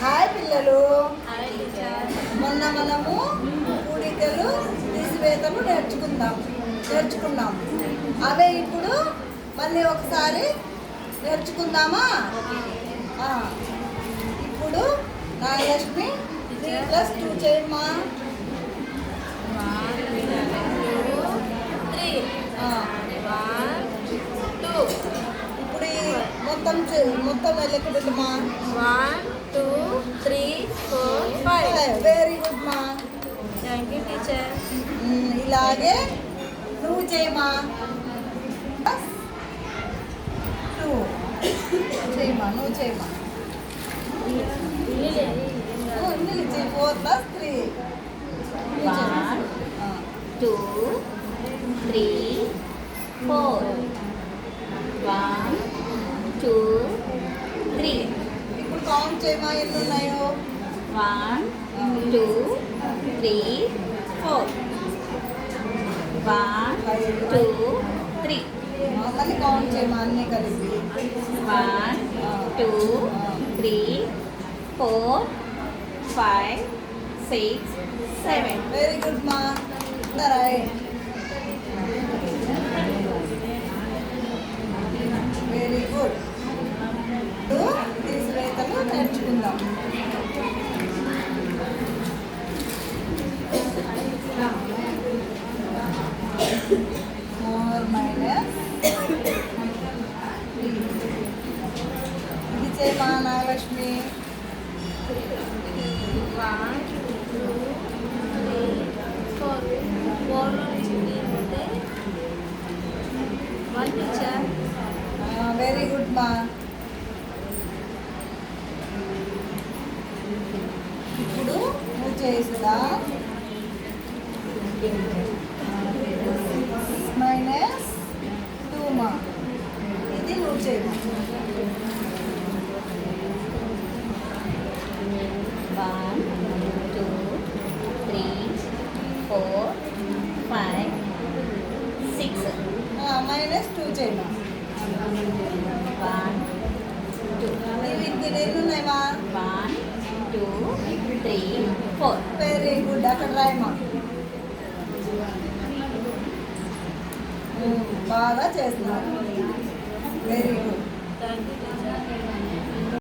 Hi పిల్లలు. మొన్న మనము కూడికలు తీసివేతలు నేర్చుకుందాం. నేర్చుకున్నాం. అవే ఇప్పుడు మళ్ళీ ఒకసారి నేర్చుకుందామా? ఇప్పుడు నాగలక్ష్మి త్రీ ప్లస్ టూ చేయమ్మా వన్ టూ త్రీ ఆ, వన్ టూ ఇప్పుడు ఈ మొత్తం చే- మొత్తం లెక్కడమ్మా one two three four five very good మా థ్యాంక్ యూ టీచర్ ఉమ్, ఇలాగే నువ్వు చేయమా టూ చేయమా నువ్వు చేయమా నువ్వు ఇందులో చేయి four plus three One. two, three, four. Two, three. ఇప్పుడు కౌంట్ చేయమా ఎన్ని ఉన్నాయో two, three, four. One, two, three. ఆ, మళ్ళీ కౌంట్ చేయమా అన్నీ కలిపి One, two, three, four, five, six, seven. Very good మా రైట్ వెరీ గుడ్ తీసివేతలు నేర్చుకుందాం ఫోర్ మైనస్ ఇది చేయమా Nagalakshmi one two three four one teacher very good మా ఇప్పుడు నువ్వు చేస్తుందా మైనస్ టూ మా ఇది నువ్వు చేయమా One, two, three, four five six minus two చేయమా one two, ఇవి ఇంక ఎన్ని ఉన్నాయమ్మా one, two, three, four. Very good అక్కడ రాయమా బాగా చేస్తున్నారు వెరీ గుడ్ థ్యాంక్ యూ